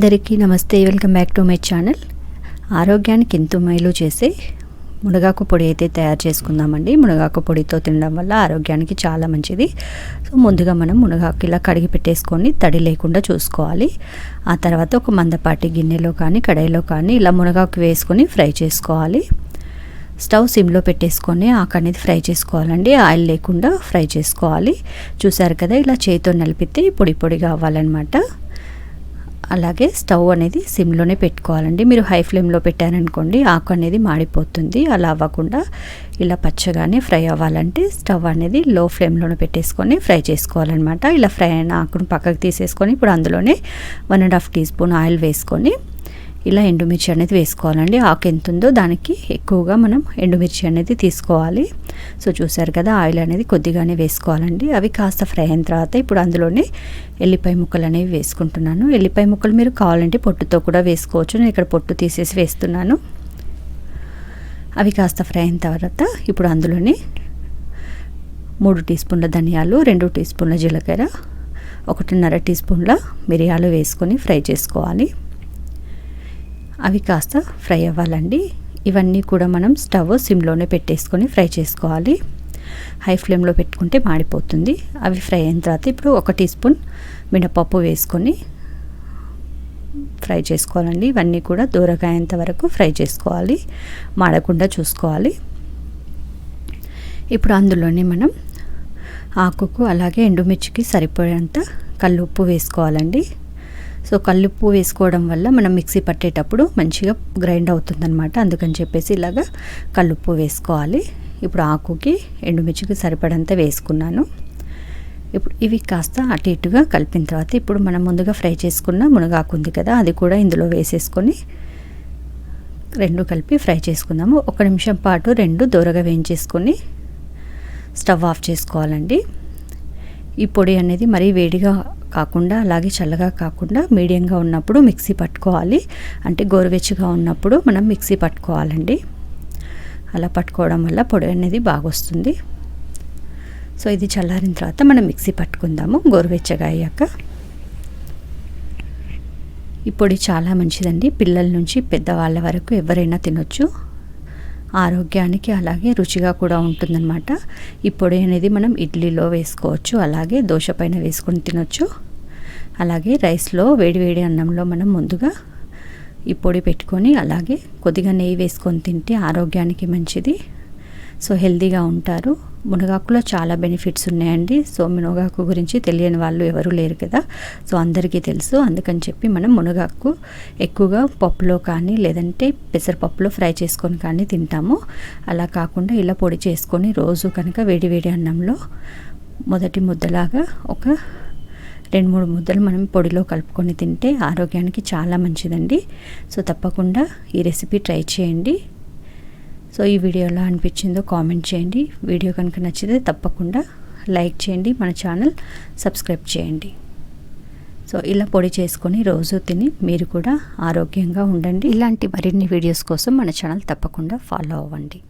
అందరికీ నమస్తే welcome back to my channel. ఆరోగ్యానికి ఎంతో మేలు చేసే మునగాకు పొడి అయితే తయారు చేసుకుందామండి. మునగాకు పొడితో తినడం వల్ల ఆరోగ్యానికి చాలా మంచిది. సో ముందుగా మనం మునగాకు ఇలా కడిగి పెట్టేసుకొని తడి లేకుండా చూసుకోవాలి. ఆ తర్వాత ఒక మందపాటి గిన్నెలో కానీ కడాయిలో కానీ ఇలా మునగాకు వేసుకొని ఫ్రై చేసుకోవాలి. స్టవ్ సిమ్లో పెట్టేసుకొని ఆకు అనేది ఫ్రై చేసుకోవాలండి. ఆయిల్ లేకుండా ఫ్రై చేసుకోవాలి. చూసారు కదా ఇలా చేతితో నలిపితే పొడి పొడిగా అవ్వాలన్నమాట. అలాగే స్టవ్ అనేది సిమ్లోనే పెట్టుకోవాలండి. మీరు హై ఫ్లేమ్లో పెట్టారనుకోండి ఆకు అనేది మాడిపోతుంది. అలా అవ్వకుండా ఇలా పచ్చగానే ఫ్రై అవ్వాలంటే స్టవ్ అనేది లో ఫ్లేమ్లోనే పెట్టేసుకొని ఫ్రై చేసుకోవాలన్నమాట. ఇలా ఫ్రై అయిన ఆకును పక్కకు తీసేసుకొని ఇప్పుడు అందులోనే one and half teaspoon oil వేసుకొని ఇలా ఎండుమిర్చి అనేది వేసుకోవాలండి. ఆకు ఎంత ఉందో దానికి ఎక్కువగా మనం ఎండుమిర్చి అనేది తీసుకోవాలి. సో చూసారు కదా ఆయిల్ అనేది కొద్దిగానే వేసుకోవాలండి. అవి కాస్త ఫ్రై అయిన తర్వాత ఇప్పుడు అందులోనే ఎల్లిపాయ ముక్కలు అనేవి వేసుకుంటున్నాను. ఎల్లిపాయ ముక్కలు మీరు కావాలంటే పొట్టుతో కూడా వేసుకోవచ్చు. నేను ఇక్కడ పొట్టు తీసేసి వేస్తున్నాను. అవి కాస్త ఫ్రై అయిన తర్వాత ఇప్పుడు అందులోనే మూడు టీ స్పూన్ల ధనియాలు రెండు టీ స్పూన్ల జీలకర్ర ఒకటిన్నర టీ స్పూన్ల మిరియాలు వేసుకొని ఫ్రై చేసుకోవాలి. అవి కాస్త ఫ్రై అవ్వాలండి. ఇవన్నీ కూడా మనం స్టవ్ సిమ్లోనే పెట్టేసుకొని ఫ్రై చేసుకోవాలి. హై ఫ్లేమ్లో పెట్టుకుంటే మాడిపోతుంది. అవి ఫ్రై అయిన తర్వాత ఇప్పుడు ఒక టీ స్పూన్ మినపప్పు వేసుకొని ఫ్రై చేసుకోవాలండి. ఇవన్నీ కూడా దూరగాయంత వరకు ఫ్రై చేసుకోవాలి. మాడకుండా చూసుకోవాలి. ఇప్పుడు అందులోనే మనం ఆకుకు అలాగే ఎండుమిర్చికి సరిపోయేంత కల్లుప్పు వేసుకోవాలండి. సో కల్లుప్పు వేసుకోవడం వల్ల మనం మిక్సీ పట్టేటప్పుడు మంచిగా గ్రైండ్ అవుతుందన్నమాట. అందుకని చెప్పేసి ఇలాగా కల్లుప్పు వేసుకోవాలి. ఇప్పుడు ఆకుకి ఎండుమిర్చికి సరిపడంత వేసుకున్నాను. ఇప్పుడు ఇవి కాస్త అటు ఇటుగా కలిపిన తర్వాత ఇప్పుడు మనం ముందుగా ఫ్రై చేసుకున్న మునగాకు ఉంది కదా అది కూడా ఇందులో వేసేసుకొని రెండు కలిపి ఫ్రై చేసుకుందాము. ఒక నిమిషం పాటు రెండు దూరగా వేయించేసుకొని స్టవ్ ఆఫ్ చేసుకోవాలండి. ఈ పొడి అనేది మరీ వేడిగా కాకుండా అలాగే చల్లగా కాకుండా మీడియంగా ఉన్నప్పుడు మిక్సీ పట్టుకోవాలి. అంటే గోరువెచ్చగా ఉన్నప్పుడు మనం మిక్సీ పట్టుకోవాలండి. అలా పట్టుకోవడం వల్ల పొడి అనేది బాగా వస్తుంది. సో ఇది చల్లారిన తర్వాత మనం మిక్సీ పట్టుకుందాము. గోరువెచ్చగా అయ్యాక. ఈ పొడి చాలా మంచిదండి. పిల్లల నుంచి పెద్దవాళ్ళ వరకు ఎవరైనా తినొచ్చు. ఆరోగ్యానికి అలాగే రుచిగా కూడా ఉంటుందన్నమాట. ఈ పొడి అనేది మనం ఇడ్లీలో వేసుకోవచ్చు అలాగే దోశ పైన వేసుకొని తినొచ్చు. అలాగే రైస్లో వేడివేడి అన్నంలో మనం ముందుగా ఈ పొడి పెట్టుకొని అలాగే కొద్దిగా నెయ్యి వేసుకొని తింటే ఆరోగ్యానికి మంచిది. సో హెల్తీగా ఉంటారు. మునగాకులో చాలా బెనిఫిట్స్ ఉన్నాయండి. సో మునగాకు గురించి తెలియని వాళ్ళు ఎవరు లేరు కదా. సో అందరికీ తెలుసు. అందుకని చెప్పి మనం మునగాకు ఎక్కువగా పప్పులో కానీ లేదంటే పెసరపప్పులో ఫ్రై చేసుకొని కానీ తింటాము. అలా కాకుండా ఇలా పొడి చేసుకొని రోజు కనుక వేడి వేడి అన్నంలో మొదటి ముద్దలాగా ఒక రెండు మూడు ముద్దలు మనం పొడిలో కలుపుకొని తింటే ఆరోగ్యానికి చాలా మంచిదండి. సో తప్పకుండా ఈ రెసిపీ ట్రై చేయండి. సో ఈ వీడియో ఎలా అనిపించిందో కామెంట్ చేయండి. వీడియో కనుక నచ్చితే తప్పకుండా లైక్ చేయండి మన ఛానల్ సబ్స్క్రైబ్ చేయండి. సో ఇలా పొడి చేసుకొని రోజు తిని మీరు కూడా ఆరోగ్యంగా ఉండండి. ఇలాంటి మరిన్ని వీడియోస్ కోసం మన ఛానల్ తప్పకుండా ఫాలో అవ్వండి.